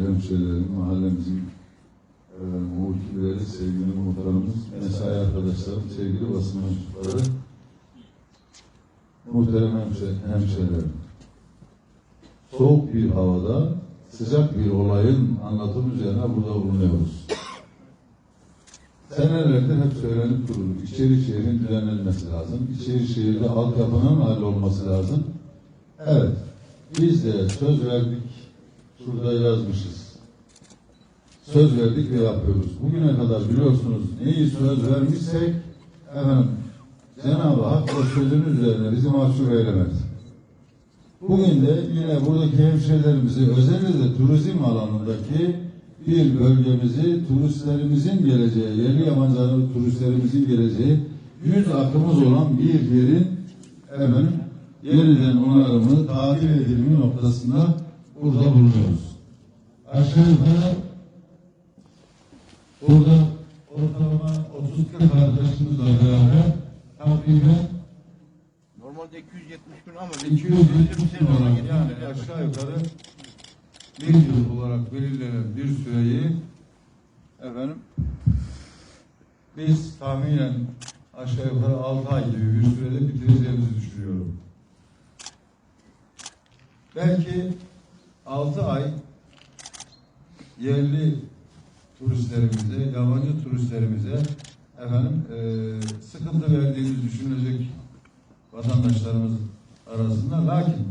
hemşehrilerim, mahallemizin e, muhbirleri, sevgili muhtarımız, mesai arkadaşlarım, sevgili basın mensupları, muhterem hemşe- hemşehrilerim. Soğuk bir havada sıcak bir olayın anlatım üzerine burada bulunuyoruz. Senelerdir hep söylenip durur. İçeri şehrin düzenlenmesi lazım. İçeri şehirde altyapının hallolması lazım. Evet, biz de söz verdik, şurada yazmışız. Söz verdik ve yapıyoruz. Bugüne kadar biliyorsunuz neyi söz vermişsek efendim Cenab-ı Hak o sözün üzerine bizi mahsur eylemez. Bugün de yine buradaki hemşehrilerimizi özellikle turizm alanındaki bir bölgemizi turistlerimizin geleceği, yerli yabancı turistlerimizin geleceği yüz akımız olan bir yerin efendim yeniden onarımı, tatil edilimi noktasında burada bulunuyoruz. Aşağı yukarı burada ortalama 30-40 arkadaşımızla beraber takriben Normalde 270 gün ama 220 gün olarak yani aşağı yukarı bir yıl olarak belirlenen bir süreyi efendim biz tahminen aşağı yukarı 6 ay gibi bir sürede bitireceğimizi düşünüyorum. Belki 6 ay yerli turistlerimize, yabancı turistlerimize efendim e, sıkıntı verdiğimiz düşünülecek vatandaşlarımız arasında. Lakin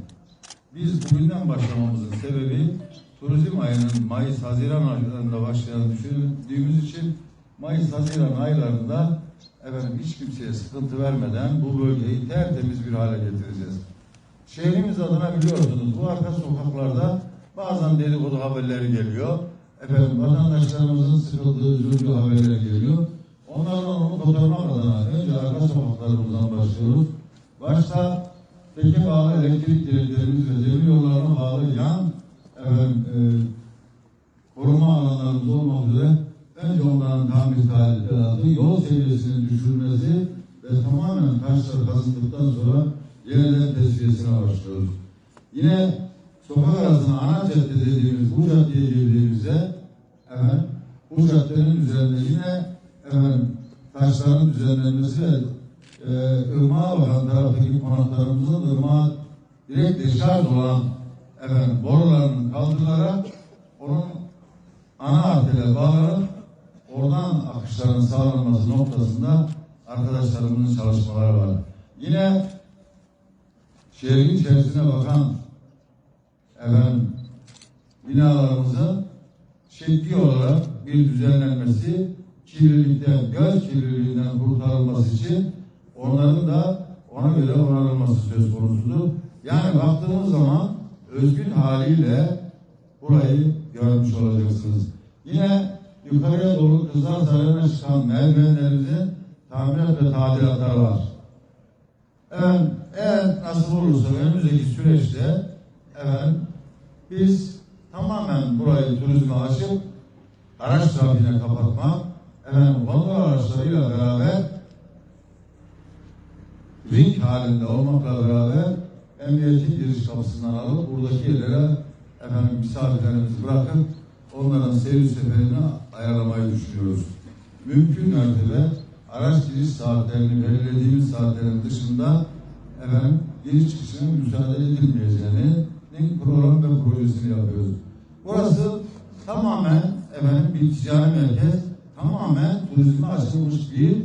biz bugünden başlamamızın sebebi turizm ayının Mayıs-Haziran aylarında başlayan düşündüğümüz için Mayıs-Haziran aylarında efendim hiç kimseye sıkıntı vermeden bu bölgeyi tertemiz bir hale getireceğiz. Şehrimiz adına biliyorsunuz bu arka sokaklarda bazen dedikodu haberleri geliyor. Efendim vatandaşlarımızın sıkıldığı, üzüldüğü haberler geliyor. Onlardan onu kotarmak adına önce arka sokaklarımızdan başlıyoruz. Başta teke bağlı elektrik direklerimiz ve demir yollarına bağlı yan efendim, e, koruma alanlarımız olmak üzere önce onların tamir talimatı, yol seviyesinin düşürmesi ve tamamen taşlar kazındıktan sonra yeniden tesviyesine başlıyoruz. Yine sokak arasında ana cadde dediğimiz bu caddeye girdiğimizde efendim, bu caddenin üzerinde yine efendim, taşların düzenlenmesi ve e, ırmağa bakan taraftaki konaklarımızın ırmağa direkt deşarj olan efendim, borularının kaldırılarak onun ana artere bağlanıp oradan akışların sağlanması noktasında arkadaşlarımızın çalışmaları var. Yine şehrin içerisine bakan efendim, binalarımızın şekli olarak bir düzenlenmesi, kirlilikten, göz kirliliğinden kurtarılması için onların da ona göre onarılması söz konusudur. Yani baktığımız zaman özgün haliyle burayı görmüş olacaksınız. Yine yukarıya doğru Kızlar Sarayı'na çıkan merdivenlerimizin tamirat ve tadilatları var. Evet, eğer nasıl olursa önümüzdeki süreçte efendim, biz tamamen burayı turizme açıp araç trafiğine kapatmak, efendim, kontrol araçlarıyla beraber ring halinde olmakla beraber emniyetin giriş kapısından alıp buradaki yerlere efendim misafirlerimizi bırakıp onların seyir seferini ayarlamayı düşünüyoruz. Mümkün mertebe araç giriş saatlerini belirlediğimiz saatlerin dışında efendim giriş çıkışına müsaade edilmeyeceğini program ve projesini yapıyoruz. Burası tamamen efendim bir ticari merkez, tamamen turizme açılmış bir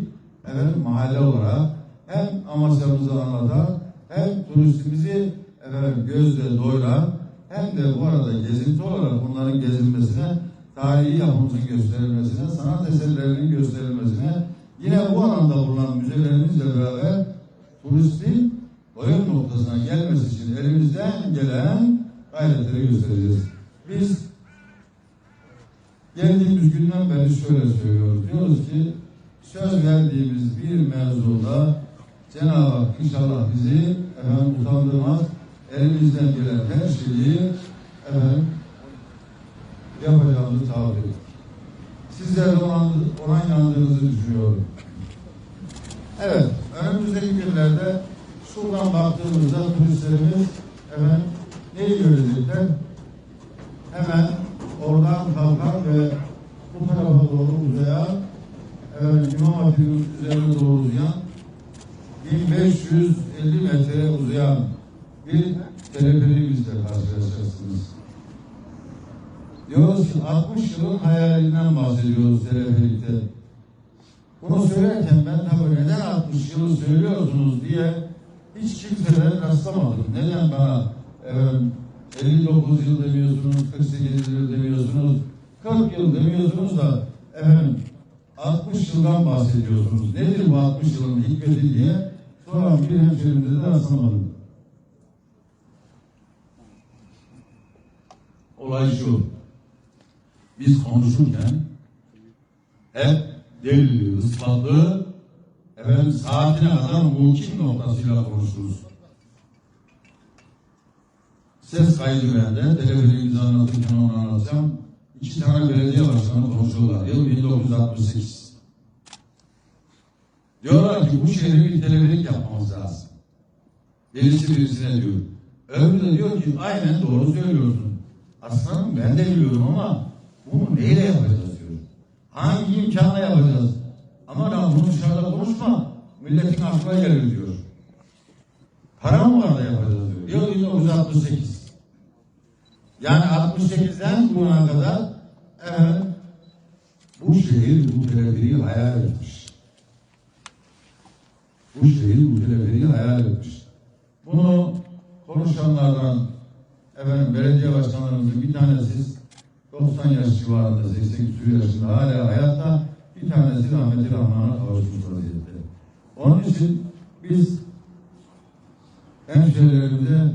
efendim mahalle olarak hem Amasya'mızı anlatan hem turistimizi efendim gözle doyuran hem de bu arada gezinti olarak bunların gezilmesine, tarihi yapımızın gösterilmesine, sanat eserlerinin gösterilmesine, yine bu alanda bulunan müzelerimizle beraber turistin doyum noktasına gelmesi için elimizden gelen gayretleri göstereceğiz. Biz geldiğimiz günden beri şöyle söylüyoruz. Diyoruz ki söz verdiğimiz bir mevzuda Cenab-ı Hak inşallah bizi efendim utandırmaz. Elimizden gelen her şeyi efendim yapacağımızı ettik. Sizler de ona, ona inandığınızı düşünüyorum. Evet, önümüzdeki günlerde şuradan baktığımızda turistlerimiz efendim neyi görecekler? Hemen oradan kalkan ve bu tarafa doğru uzayan evet, İmam Hatip'in üzerine doğru uzayan 1550 metre uzayan bir teleferimizle karşılaşacaksınız. Diyoruz ki 60 yılın hayalinden bahsediyoruz teleferikte. Bunu söylerken ben tabii neden 60 yılı söylüyorsunuz diye hiç kimseden rastlamadım. Neden bana efendim, 59 yıl demiyorsunuz, 48 yıl demiyorsunuz, 40 yıl demiyorsunuz da efendim 60 yıldan bahsediyorsunuz. Nedir bu 60 yılın hikmeti diye soran bir hemşehrimize de rastlamadım. Olay şu. Biz konuşurken hep delili, ispatlı, efendim saatine kadar muhkim noktasıyla konuşuruz. Ses kaydı bende, televizyonda anlatırken onu anlatacağım. İki tane belediye başkanı konuşuyorlar. Yıl 1968. Diyorlar ki bu şehri bir televizyonda yapmamız lazım. Birisi birisine diyor. Öbürü de diyor ki aynen doğru söylüyorsun. Aslanım ben de biliyorum ama bunu neyle yapacağız diyor. Hangi imkanla yapacağız? Ama da bunu dışarıda konuşma. Milletin aklına gelir diyor. Para mı var da yapacağız diyor. Yıl 1968. Yani 68'den bugüne kadar evet, bu şehir bu teleferiği hayal etmiş. Bu şehir bu teleferiği hayal etmiş. Bunu konuşanlardan efendim belediye başkanlarımızın bir tanesi 90 yaş civarında 80 küsur yaşında hala hayatta bir tanesi rahmeti rahmana kavuşmuş vaziyette. Onun için biz hemşehrilerimize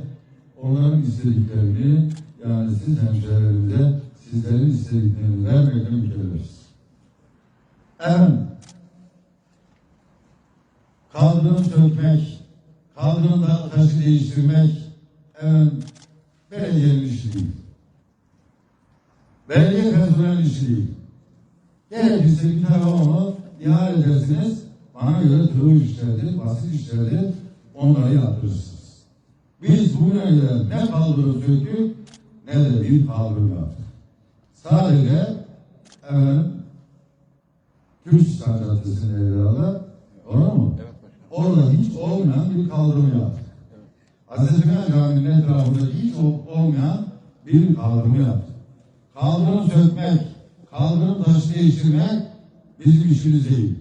onların istediklerini yani siz hemşehrilerimize sizlerin istediklerini vermekle mükellefiz. Efendim kaldırım sökmek, kaldırımda taşı değiştirmek efendim, belediyenin işi değil. Belediye personelin işi değil. Gerekirse bir tarafa onu ihale edersiniz. Bana göre tığ işlerdir, basit işlerdir. Onları yaptırırsınız. Biz bugüne kadar ne kaldırım söktük ne de bir kaldırım yaptık. Sadece efendim Türkistan Caddesi'nin evralı Doğru mu? Evet. Orada hiç olmayan bir kaldırım yaptık. Hazreti Mehmet Camii'nin etrafında hiç ol- olmayan bir kaldırım yaptık. Kaldırım sökmek, kaldırım taşı değiştirmek bizim işimiz değil.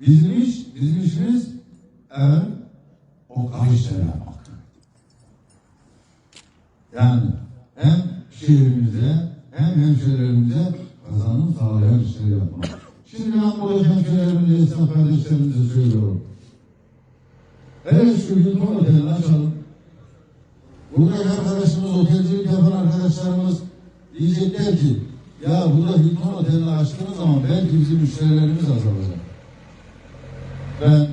Bizim iş, bizim işimiz evet, o kayışları yapmak. Yani hem şehrimize hem hemşehrilerimize kazanım sağlayan işleri yapmak. Şimdi ben buradaki hemşehrilerimize, esnaf kardeşlerimize söylüyorum. Hele şu Hilton Oteli'ni açalım. Buradaki arkadaşımız, otelcilik yapan arkadaşlarımız diyecekler ki ya burada Hilton Oteli'ni açtığınız zaman belki bizim müşterilerimiz azalacak. Ben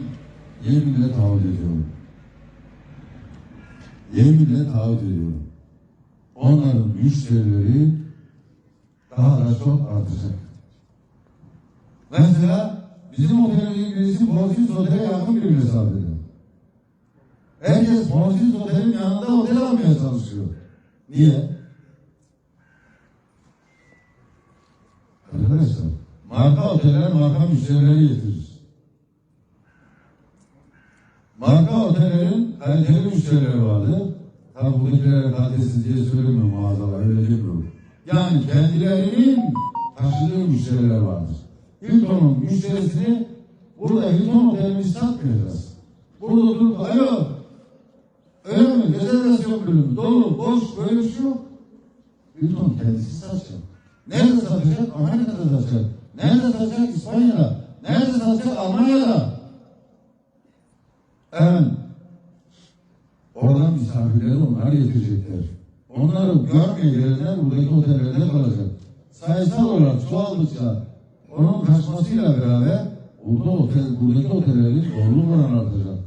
yeminle taahhüt ediyorum. Yeminle taahhüt ediyorum. Onların müşterileri daha da çok artacak. Mesela bizim otelin birisi Portekiz Otel'e yakın bir mesafede. Herkes Portekiz Otel'in yanında otel almaya çalışıyor. Niye? Arkadaşlar, marka oteller marka müşterileri getirir. Marka otellerin kaliteli müşterileri vardır. Tabi buradakiler kalitesiz diye söylemiyorum mağazalar, öyle demiyorum. Yani kendilerinin taşıdığı müşteriler vardır. Hilton'un müşterisini burada Hilton otelini satmayacağız. Burada durup alo öyle mi? Rezervasyon bölümü dolu, boş böyle bir şey yok. Hilton kendisi satacak. Nerede satacak? Amerika'da satacak. Nerede satacak? İspanya'da. Nerede satacak? Almanya'da. Evet. Oradan misafirleri onlar getirecekler. Onları görmeye gelenler buradaki otellerde kalacak. Sayısal olarak çoğaldıkça onun kaçmasıyla beraber burada otel, buradaki otellerin zorluk oranı artacak.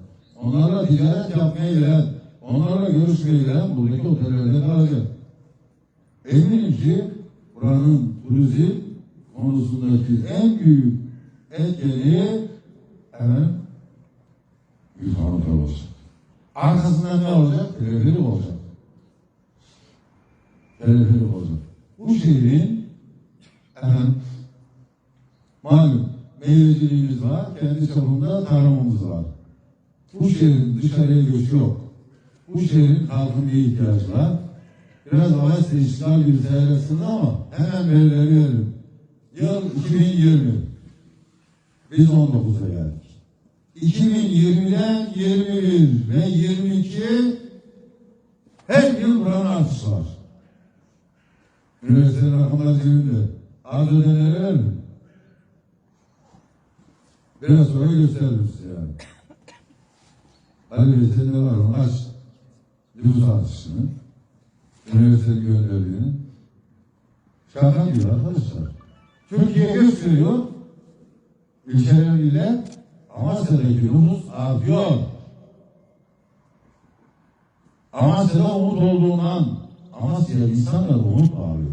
Onlarla ticaret yapmaya gelen, onlarla görüşmeye gelen buradaki otellerde kalacak. Eminim ki buranın turizm konusundaki en büyük etkeni hemen Gülhan Otel olacak. Arkasında ne olacak? Teleferik olacak. Teleferik olacak. bu şehrin efendim, malum meyveciliğimiz var, kendi çapında tarımımız var. Bu şehrin dışarıya göçü yok. Bu şehrin kalkınmaya ihtiyacı var. Biraz Amasya işgal gibi seyretsin ama hemen verileri verelim. Yıl 2020. Biz 19'a geldik. 2020'den 21 ve 22 her yıl buranın artışı var. Üniversitenin rakamları cebimde. Arz ödenleri verelim. Biraz sonra gösteririm yani. Ali Bey senin de var? Aç. Nüfus artışını. Üniversitenin gönderdiğini. Şaka gibi arkadaşlar. Türkiye gösteriyor. Ülkeleriyle Amasya'daki nüfus artıyor. Amasya'da umut olduğundan Amasya'da insanlar umut bağlıyor.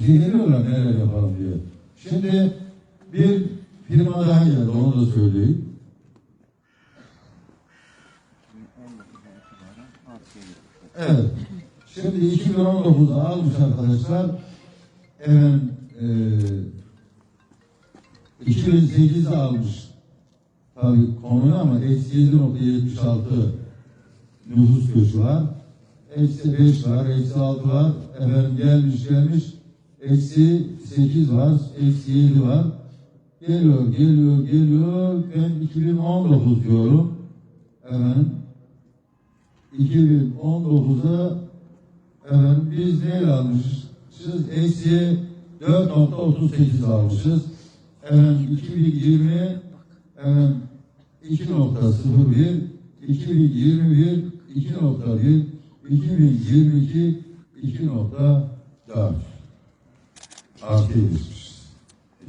Bize geliyorlar neler yapalım diye. Şimdi bir firma daha geldi onu da söyleyeyim. Evet. Şimdi 2019'da almış arkadaşlar. Efendim e, 2008'de almış. Tabii konuyu ama eksi 7.76 nüfus göçü var. Eksi 5 var, eksi 6 var. Efendim gelmiş gelmiş. Eksi 8 var, eksi 7 var. Geliyor, geliyor, geliyor. Ben 2019 diyorum. Efendim 2019'da efendim biz neyle almışız? Eksi 4.38 almışız. Efendim 2020 efendim 2.01 2021 2.1 2022 2.4 Artı geçmişiz.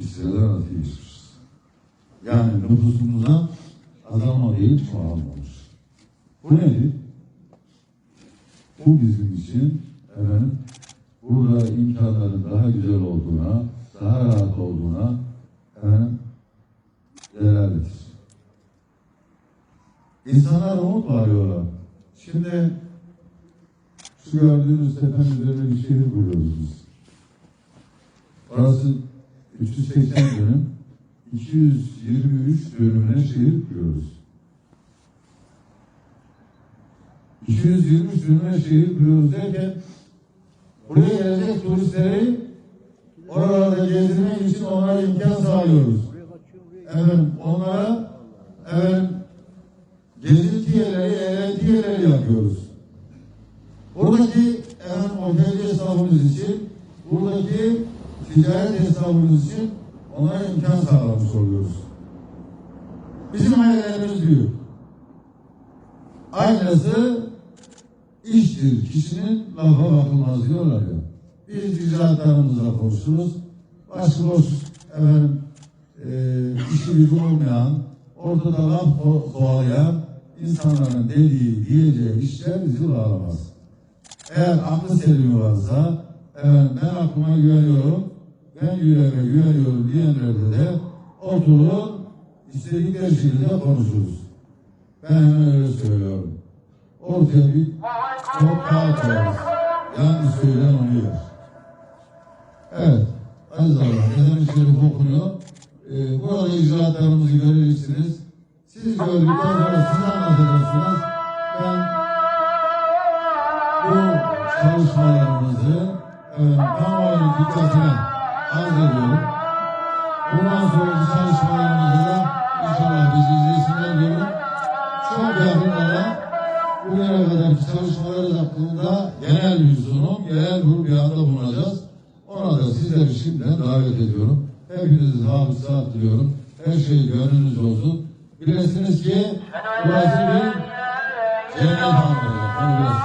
İstiyorlar artı geçmişiz. Yani nüfusumuza azalma değil çoğalmamış. Bu nedir? Bu bizim için efendim burada imkanların daha güzel olduğuna, daha rahat olduğuna efendim delalettir. İnsanlar umut bağırıyorlar. Şimdi şu gördüğünüz tepenin üzerine bir şehir kuruyoruz biz. Orası 380 dönüm, 223 dönümüne şehir kuruyoruz. 223 dönüme şehir kuruyoruz derken buraya gelecek turistleri oralarda gezdirmek için onlara imkan sağlıyoruz. Efendim onlara efendim gezinti yerleri, eğlenti yerleri yapıyoruz. Buradaki efendim otelci esnafımız için, buradaki ticaret esnafımız için onlara imkan sağlamış oluyoruz. Bizim hayallerimiz büyük. Aynası iştir. Kişinin lafa bakılmaz diyorlar ya. Biz icraatlarımızla konuşuruz. Başıboş efendim e, işi gücü olmayan, ortada laf ko- kovalayan insanların dediği, diyeceği işler bizi bağlamaz. Eğer aklı selimi varsa, efendim ben aklıma güveniyorum, ben yüreğime güveniyorum diyenlerde de oturur, istedikleri şekilde konuşuruz. Ben öyle söylüyorum. Ortaya bir çok. Yanlış söyleyen onu yer. Evet. Aziz Allah, ezan-ı şerif okunuyor. Ee, burada icraatlarımızı göreceksiniz. Siz gördükten sonra siz anlatacaksınız. Ben bu çalışmalarımızı evet, kamuoyunun dikkatine arz ediyorum. Bundan sonraki çalışmalarımızı da inşallah bizi izlesinler diyorum. Çok yakında bugüne kadarki çalışmalarımız hakkında genel bir sunum, genel bir beyanda bulunacağız. Ona da sizleri şimdiden davet ediyorum. Hepinize sıhhat diliyorum. Her şey gönlünüz olsun. Bilesiniz ki burası bir cennet bilesiniz.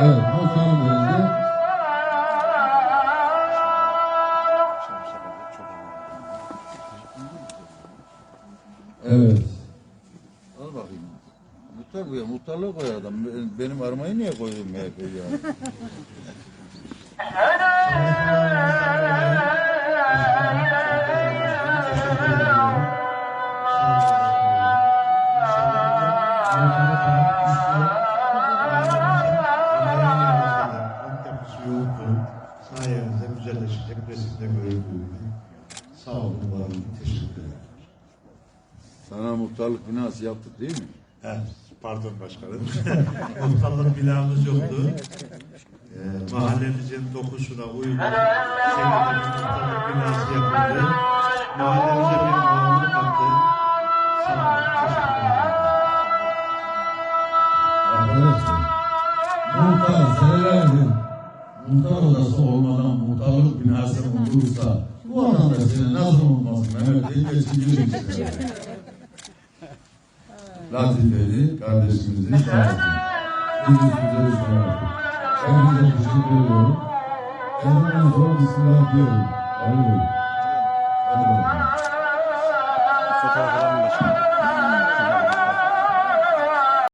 Evet, muhtarım Benim armayı niye koydun MHP ya? Sayenizde güzelleşecek resimde görüldüğü gibi. Sağ olun, var olun, teşekkür ederim. Sana muhtarlık binası yaptık değil mi? Evet, pardon başkanım. Muhtarlık binamız yoktu. Ee, mahallemizin dokusuna uygun bir muhtarlık binası yapıldı. Mahallemize bir ağırlık kattı. Sağ olun. Arkadaşlar, muhtar senelerdir muhtar odası olmadan muhtarlık binası olursa bu senin nasıl olmasın Mehmet Bey geçici Latifeli kardeşimizin şahidi. Biz güzel şahidi. Hepinize teşekkür ediyorum. Kendime zor bismillah diyorum. Hadi bakalım. Hadi bakalım. Fotoğraf alalım başkanım.